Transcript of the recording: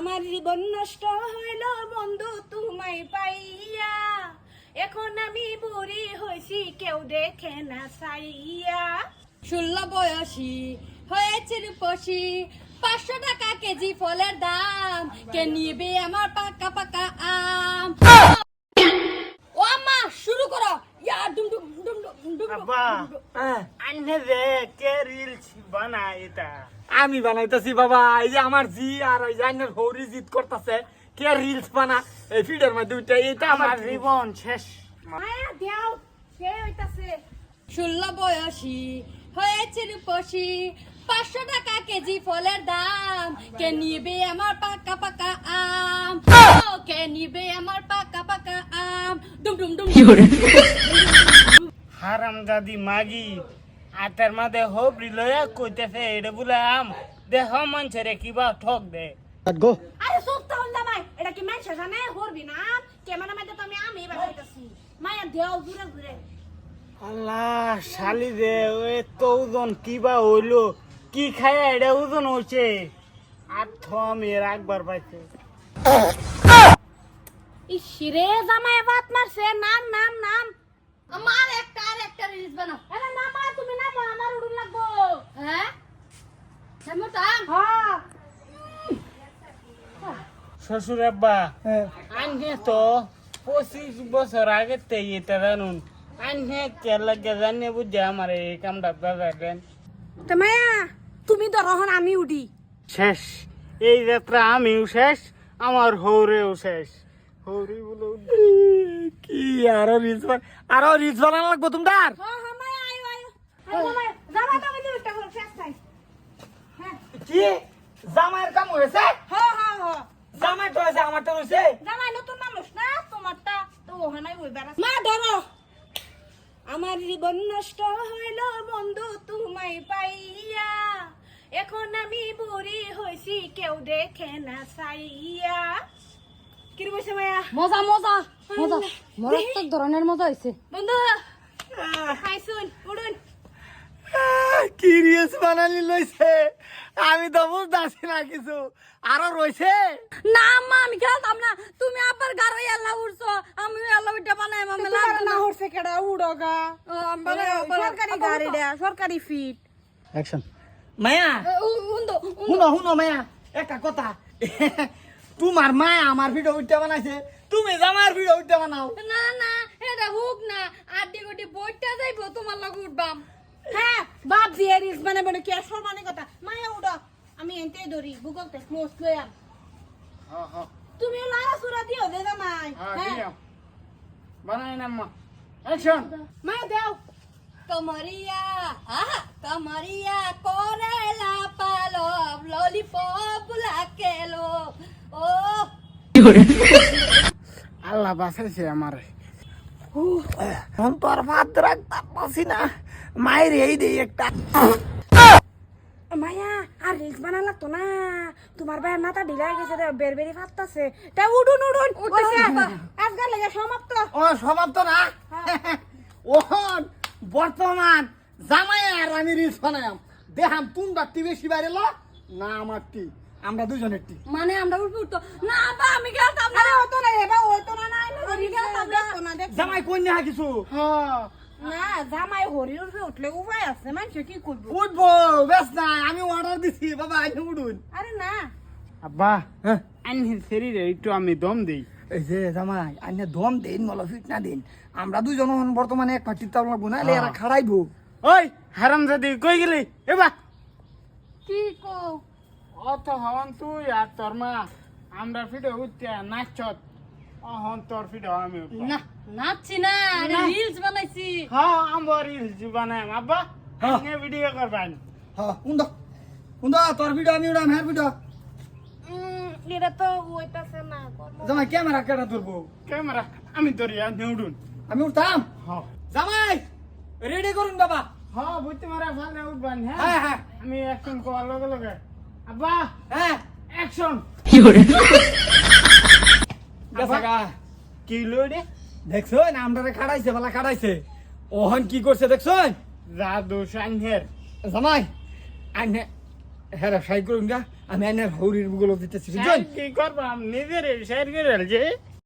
আমার জীবন নষ্ট হইল বন্ধু তোমায় পাইয়া। এখন আমি বুড়ি হয়েছি কেউ দেখে না চাইয়া। ষোলো বয়সী হয়েছে রূপসী পাঁচশো টাকা কেজি ফলের দাম। কে নিবে আমার পাকা পাকা আম? ও আম্মা শুরু করো। ইয়া ডুম ডুম ডুম ডুম ডুম আব্বা যে কে রিলস বানায় এটা? আমি বানাইতেছি বাবা এই যে আমার জি আর ওই জাইনের হৌরি জিত করতেছে কে রিলস বানা এই ফিডের মধ্যে উঠে এটা আমার জীবন শেষ মায়া দেও সে হইতাছে ষোলো বয়সী হয়েছে রূপসী পাঁচশো টাকা কেজি ফলের দাম কে নিবে আমার পাকা পাকা আম কে নিবে আমার পাকা পাকা আম ডুম ডুম ডুম হারাম দাদি মাগি আতের মাঝে হোবরি লয়া কইতেছে এটা বলে আম দেহ মঞ্চে কিবা ঠক দে। গো। আরে চুপ তো হল মাই এটা কি জানে? হরবি না। ক্যামেরা মধ্যে তো আমি মায়া দেও ঘুরে ঘুরে। আল্লাহ শালি দে ওই তো ওজন কিবা হইল। কি খায় এটা ওজন হইছে? আর থম এর একবার পাইছে। ইসিরে জামাই বাত মারছে। নাম নাম নাম। আমার একটা আর একটা রিলস বানাও। আরে তুমি নামা আমার উড়ুন লাগবো। হ্যাঁ? হ্যাঁ। শ্বশুর আব্বা আনহে তো পঁচিশ বছর আগে তে এটা জানুন। আনহে কে লাগে জানে বুঝে আমার এই কামটা দাদা দেন। তো মায়া তুমি ধরো হন আমি উডি। শেষ। এই যাত্রা আমিও শেষ আমার হৌরেও শেষ। কি আরও রিলস আরও রিলস বানানো লাগবো তোমার? হ্যাঁ। কি? জামাইয়ের কাম হয়েছে? হ্যাঁ হ্যাঁ হ্যাঁ জামাই তো হয়েছে আমার তো জামাই নতুন মানুষ না তোমারটা তো ওখানে মা ধরো। আমার জীবন নষ্ট হইল বন্ধু তোমায় পাইয়া। এখন আমি বুড়ি হইছি কেউ দেখে না চাইয়া কি রে মায়া? মজা মজা মজা। মারাত্মক ধরনের মজা হয়েছে বন্ধু খাইছুন উড়ুন কি রিলস বানালি লইছে আমি তো বুঝতেছি না কিছু। আরও রয়েছে না আম্মা আমি খেলতাম না। তুমি আবার গাড়ি আল্লাহ উঠছো আমি আল্লাহ উঠে বানাই মামে তোমার না হচ্ছে কেডা উড়োগা সরকারি গাড়ি দেয়া সরকারি ফিট। অ্যাকশন মায়া! শুনো শুনো মায়া। একটা কথা। তোমার মা আমার ভিডিও উঠতে বানাইছে। তুমি জামার ভিডিও উঠতে বানাও। না না এটা হুক না। আড্ডি গুটি বইটা যাইবো তোমার লগে উঠবাম। হ্যাঁ বাপ দিয়ে রিলস মানে বলে কি আর সরমানি কথা। মায়া উড়ো আমি এনতেই ধরি গুগল তে লয়াম হ্যাঁ হ্যাঁ। তুমি লারা সুরা দিও দে হ্যাঁ হ্যাঁ। দিলাম। বানাই না মা। অ্যাকশন মায়া দাও। কমরিয়া আহা কমরিয়া করেলা আল্লাহ বাঁচাইছে আমারে। এখন তো আর ভাত রাখতে পারছি না। মায়ের এই দেই একটা। মায়া আর রিলস বানা লাগতো না। তোমার ভাইয়ের মাথা ঢিলা গেছে বের বেরি ফাটতাছে। তা উডুন উডুন। আজকাল লাগে সমাপ্ত। ও সমাপ্ত না? ওহন বর্তমান জামাই আর আমি রিলস বানাইম দেখাম তোমরা টি বেশি বাইরে লো না আমার টি আমরা দুজনের টি মানে আমরা উঠবো উঠতো। না বা আমি না। আরে হতো না এবার হতো না না। দেখতো না দেখতো জামাই কই না কিছু? হ্যাঁ। না জামাই হরির উপরে উঠলে উপায় আছে মানুষ কি করব? উঠবো বেশ না আমি অর্ডার দিছি বাবা আইনে উঠুন আরে না। আব্বা হ্যাঁ। আনহির শরীরে একটু আমি দম দেই। এই যে জামাই আইনে দম দিন মল ফিট না দিন? আমরা দুজন হন বর্তমানে এক পার্টির তাও লাগবো না এরা খাড়াইবো। ওই হারাম জাদি কই গেলি? এবার কি কো অত হন তুই আর তোর মা। আমরা ফিডে উঠতে নাচত। অহন তোর ফিডে আমি। না নাচছি না না। রিলস বানাইছি। হ্যাঁ আমার রিলস বানাই আব্বা। হ্যাঁ। ভিডিও করবেন। হ্যাঁ উন্দা। উন্দা তোর ভিডিও আমি উড়াম হ্যাঁ ভিডিও উম, এটা তো হইতাছে না জামাই ক্যামেরা কেটা ধরবো? ক্যামেরা আমি ধরি আপনি উঠুন আমি উঠতাম হ্যাঁ জামাই রেডি করুন বাবা। হ্যাঁ বুঝতে মারা ফালে উঠবেন হ্যাঁ? হ্যাঁ হ্যাঁ। আমি অ্যাকশন করার লগে লগে আব্বা হ্যাঁ? অ্যাকশন কি লড়ে দেখছ খাড়াইছে বালা খাড়াইছে। ওহন কি করছে দেখছ জাদু সানহের জামাই আইনে সাই করুন আমি এনে হৌরিরগুলো দিতেছি কি করব? নিজের শেয়ার করে যে